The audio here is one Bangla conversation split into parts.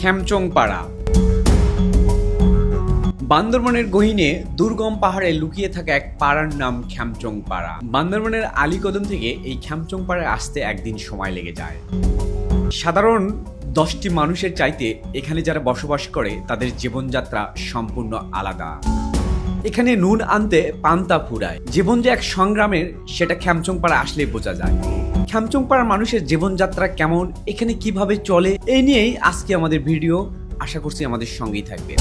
খ্যামচং পাড়া বান্দরবনের গহিনে দুর্গম পাহাড়ে লুকিয়ে থাকা এক পাড়ার নাম খ্যামচং পাড়া বান্দরবনের আলীকদম থেকে এই খ্যামচং পাড়ায় আসতে একদিন সময় লেগে যায়। সাধারণ দশটি মানুষের চাইতে এখানে যারা বসবাস করে, তাদের জীবনযাত্রা সম্পূর্ণ আলাদা। এখানে নুন আনতে পান্তা ফুরায়। জীবন যে এক সংগ্রামের, সেটা খ্যামচংপাড়া আসলেই বোঝা যায়। খ্যামচংপাড়ার মানুষের জীবনযাত্রা কেমন, এখানে কীভাবে চলে, এই নিয়েই আজকে আমাদের ভিডিও। আশা করছি আমাদের সঙ্গেই থাকবে।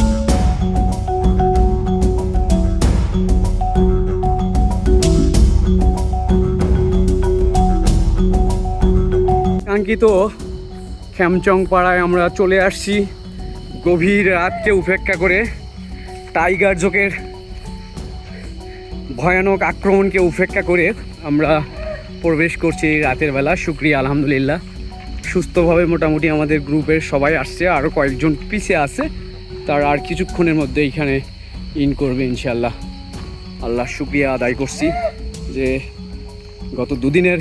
কাঙ্ক্ষিত খ্যামচং পাড়ায় আমরা চলে আসছি। গভীর রাতকে উপেক্ষা করে টাইগার জোকের ভয়ানক আক্রমণকে উপেক্ষা করে আমরা প্রবেশ করছি রাতের বেলা। শুক্রিয়া, আলহামদুলিল্লাহ। সুস্থভাবে মোটামুটি আমাদের গ্রুপের সবাই আসছে আরও কয়েকজন পিছে আছে। তার আর কিছুক্ষণের মধ্যে এখানে ইন করবে ইনশাল্লাহ আল্লাহ শুক্রিয়া আদায় করছি যে গত দুদিনের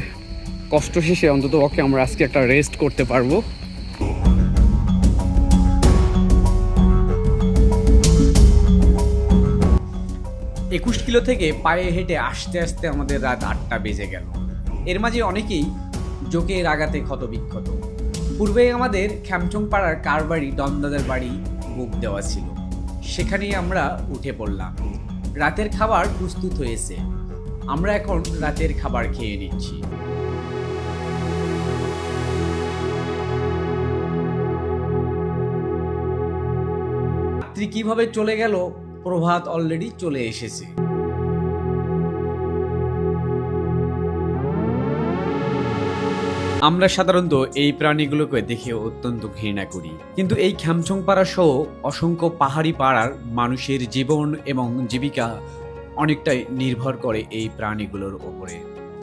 কষ্ট শেষে অন্তত পক্ষে আমরা আজকে একটা রেস্ট করতে পারব। একুশ কিলো থেকে পায়ে হেঁটে আসতে আসতে আমাদের রাত আটটা বেজে গেল। এর মাঝে অনেকেই জোকের আঘাতে ক্ষতবিক্ষত। পূর্বে আমাদের খ্যামচং পাড়ার কার বাড়ি দমদাদের বাড়ি বুক দেওয়া ছিল। সেখানেই আমরা উঠে পড়লাম। রাতের খাবার প্রস্তুত হয়েছে। আমরা এখন রাতের খাবার খেয়ে নিচ্ছি। রাত্রি কীভাবে চলে গেল প্রভাত অলরেডি চলে এসেছে। আমরা সাধারণত এই প্রাণীগুলোকে দেখে অত্যন্ত ঘৃণা করি। কিন্তু এই খ্যামচং পাড়া সহ অসংখ্য পাহাড়ি পাড়ার মানুষের জীবন এবং জীবিকা অনেকটাই নির্ভর করে এই প্রাণীগুলোর ওপরে।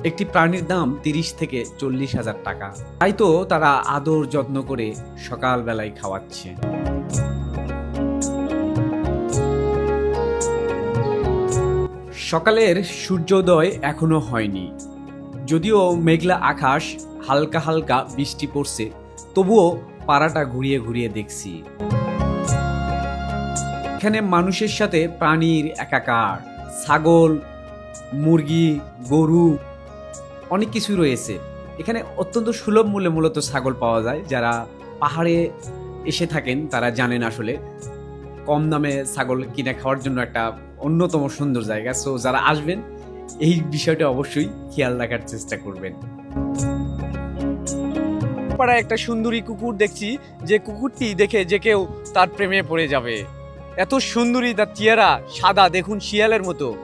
একটি প্রাণীর দাম তিরিশ থেকে চল্লিশ হাজার টাকা। তাই তো তারা আদর যত্ন করে সকালবেলায় খাওয়াচ্ছে। সকালের সূর্যোদয় এখনও হয়নি। যদিও মেঘলা আকাশ, হালকা হালকা বৃষ্টি পড়ছে, তবুও পাড়াটা ঘুরিয়ে ঘুরিয়ে দেখছি। এখানে মানুষের সাথে প্রাণীর একাকার, ছাগল, মুরগি, গরু, অনেক কিছু রয়েছে। এখানে অত্যন্ত সুলভ মূল্যে মূলত ছাগল পাওয়া যায়। যারা পাহাড়ে এসে থাকেন, তারা জানেন আসলে কম দামে ছাগল কিনে খাওয়ার জন্য একটা অন্যতম সুন্দর জায়গা। সো যারা আসবেন, এই বিষয়টা অবশ্যই খেয়াল রাখার চেষ্টা করবেন। পাড়ায় একটা সুন্দরী কুকুর দেখছি, যে কুকুরটি দেখে যে কেউ তার প্রেমে পড়ে যাবে। এত সুন্দরী তার চেহারা, সাদা, দেখুন শিয়ালের মতো।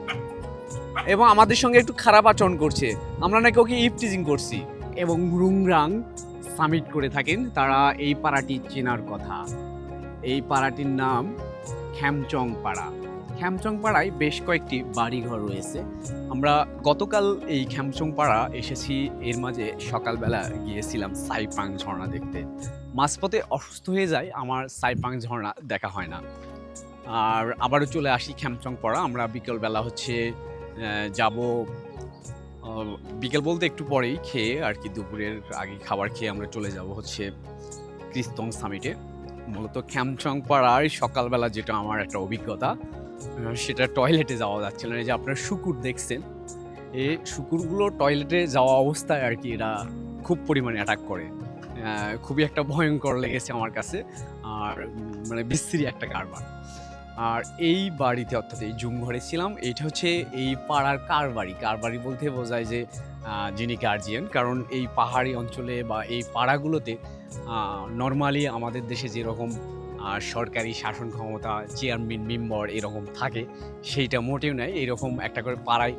এবং আমাদের সঙ্গে একটু খারাপ আচরণ করছে। আমরা নাকি ওকে ইফটিজিং করছি। এবং রুংরাং সামিট করে থাকেন তারা এই পাড়াটি চেনার কথা। এই পাড়াটির নাম খ্যামচং পাড়া। খ্যামচং পাড়ায় বেশ কয়েকটি বাড়িঘর রয়েছে। আমরা গতকাল এই খ্যামচং পাড়া এসেছি, এর মাঝে সকালবেলা গিয়েছিলাম সাইপাং ঝর্ণা দেখতে। মাঝপথে অসুস্থ হয়ে যায়, আমার সাইপাং ঝর্ণা দেখা হয় না। আর আবারও চলে আসি খ্যামচং পাড়া আমরা বিকেলবেলা হচ্ছে যাব বিকেল বলতে একটু পরেই খেয়ে আর কি দুপুরের আগে খাবার খেয়ে আমরা চলে যাব হচ্ছে ক্রিস্তং সামিটে মূলত খ্যামচং পাড়ার সকালবেলা যেটা আমার একটা অভিজ্ঞতা সেটা টয়লেটে যাওয়া যাচ্ছিল না। যে আপনারা শুকুর দেখছেন এই শুকুরগুলো টয়লেটে যাওয়া অবস্থায় আর কি এরা খুব পরিমাণে অ্যাটাক করে। খুবই একটা ভয়ঙ্কর লেগেছে আমার কাছে, আর মানে বিশ্রী একটা কারবার। আর এই বাড়িতে অর্থাৎ এই জুম ঘরে ছিলাম এইটা হচ্ছে এই পাড়ার কার বাড়ি কার বাড়ি বলতে বোঝায় যে যিনি গার্জিয়ান কারণ এই পাহাড়ি অঞ্চলে বা এই পাড়াগুলোতে নর্মালি আমাদের দেশে যেরকম সরকারি শাসন ক্ষমতা চেয়ারম্যান মেম্বার এরকম থাকে, সেইটা মোটেও নয় এরকম একটা করে পাড়ায়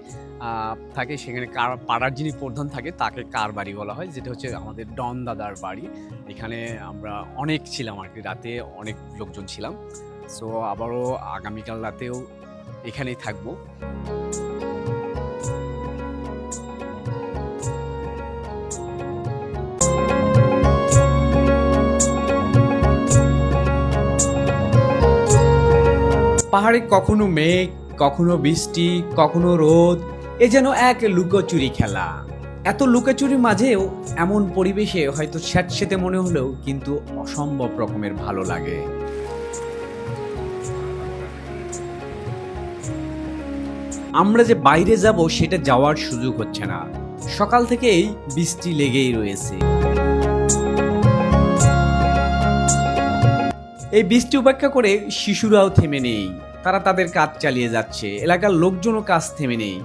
থাকে, সেখানে কার, পাড়ার যিনি প্রধান থাকে, তাকে কার বাড়ি বলা হয়? যেটা হচ্ছে আমাদের ডন দাদার বাড়ি। এখানে আমরা অনেক ছিলাম আর কি, রাতে অনেক লোকজন ছিলাম। সো আবারও আগামীকাল রাতেও এখানেই থাকব। পাহাড়ে কখনো মেঘ, কখনো বৃষ্টি, কখনো রোদ, এ যেন এক লুকোচুরি খেলা। এত লুকাচুরির মাঝেও এমন পরিবেশে হয়তো স্যাঁতসেতে মনে হলেও কিন্তু অসম্ভব রকমের ভালো লাগে। আমরা যে বাইরে যাব সেটা যাওয়ার সুযোগ হচ্ছে না। সকাল থেকেই বৃষ্টি লেগেই রয়েছে। এই বৃষ্টি উপেক্ষা করে শিশুরাও থেমে নেই। তারা তাদের কাজ চালিয়ে যাচ্ছে। এলাকার লোকজনও কাজ থেমে নেই।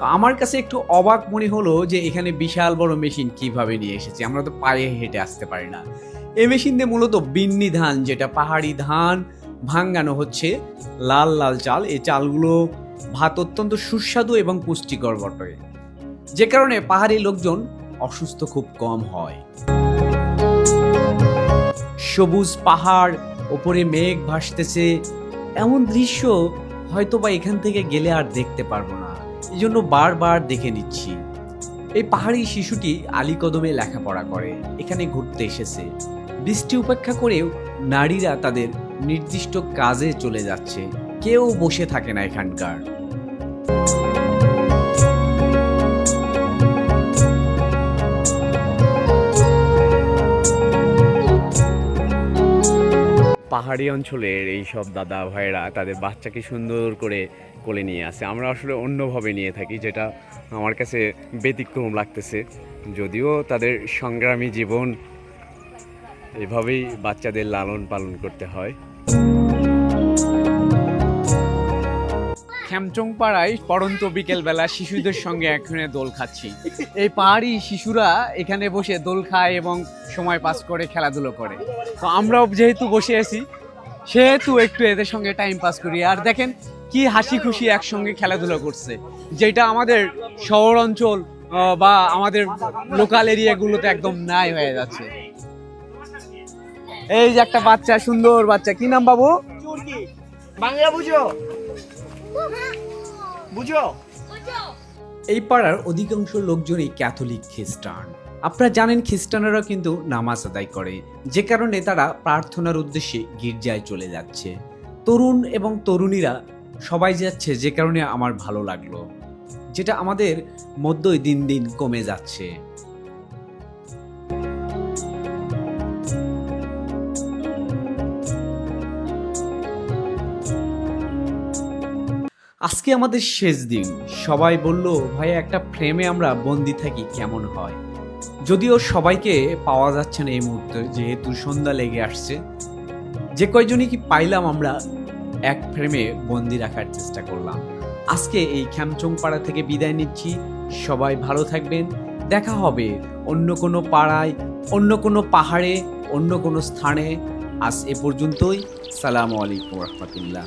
আমার কাছে একটু অবাক মনে হলো যে এখানে বিশাল বড় মেশিন কীভাবে নিয়ে এসেছে। আমরা তো পায়ে হেঁটে আসতে পারি না। এই মেশিন দিয়ে মূলত বিন্নি ধান, যেটা পাহাড়ি ধান ভাঙ্গানো হচ্ছে, লাল লাল চাল। এই চালগুলো ভাত অত্যন্ত সুস্বাদু এবং পুষ্টিকর বটে। যে কারণে পাহাড়ি লোকজন অসুস্থ খুব কম হয়। সবুজ পাহাড়, ওপরে মেঘ ভাসতেছে। এমন দৃশ্য হয়তো বা এখান থেকে গেলে আর দেখতে পারব না। এই জন্য বারবার দেখে নিচ্ছি। এই পাহাড়ি শিশুটি আলীকদমে লেখাপড়া করে, এখানে ঘুরতে এসেছে। বৃষ্টি উপেক্ষা করেও নারীরা তাদের নির্দিষ্ট কাজে চলে যাচ্ছে। কেউ বসে থাকে না এখানকার। পাহাড়ি অঞ্চলের এই সব দাদা ভাইয়েরা তাদের বাচ্চাকে সুন্দর করে কোলে নিয়ে আসে। আমরা আসলে অন্যভাবে নিয়ে থাকি, যেটা আমার কাছে ব্যতিক্রম লাগতেছে। যদিও তাদের সংগ্রামী জীবন এভাবেই বাচ্চাদের লালন পালন করতে হয়। খ্যামচং পাড়ায় পড়ন্ত বিকেলবেলা শিশুদের সঙ্গে এখানে দোল খাচ্ছি। এই পাহাড়ি শিশুরা এখানে বসে দোল খায় এবং সময় পাস করে, খেলাধুলো করে। তো আমরাও যেহেতু বসে আছি, সেহেতু একটু এদের সঙ্গে টাইম পাস করি। আর দেখেন কি হাসি খুশি একসঙ্গে খেলাধুলো করছে। যেটা আমাদের শহর অঞ্চল বা আমাদের লোকাল এরিয়াগুলোতে একদম নাই হয়ে যাচ্ছে। এই যে একটা বাচ্চা, সুন্দর বাচ্চা। কি নাম বাবু? বাংলা বুঝো। বুঝো? এই পাড়ার অধিকাংশ লোকজনই ক্যাথলিক খ্রিস্টান। আপনারা জানেন খ্রিস্টানেরা কিন্তু নামাজ আদায় করে, যে কারণে তারা প্রার্থনার উদ্দেশ্যে গির্জায় চলে যাচ্ছে। তরুণ এবং তরুণীরা সবাই যাচ্ছে যে কারণে আমার ভালো লাগল, যেটা আমাদের মধ্যই দিন দিন কমে যাচ্ছে। আজকে আমাদের শেষ দিন। সবাই বলল ভাই একটা ফ্রেমে আমরা বন্দি থাকি কেমন হয়? যদিও সবাইকে পাওয়া যাচ্ছে না এই মুহূর্তে, যেহেতু সন্ধ্যা লেগে আসছে। যে কয়জনই কি পাইলাম আমরা এক ফ্রেমে বন্দি রাখার চেষ্টা করলাম। আজকে এই খ্যামচং পাড়া থেকে বিদায় নিচ্ছি। সবাই ভালো থাকবেন। দেখা হবে অন্য কোনো পাড়ায়, অন্য কোনো পাহাড়ে, অন্য কোনো স্থানে। আজ এ পর্যন্তই। সালামু আলাইকুম রহমতুল্লাহ।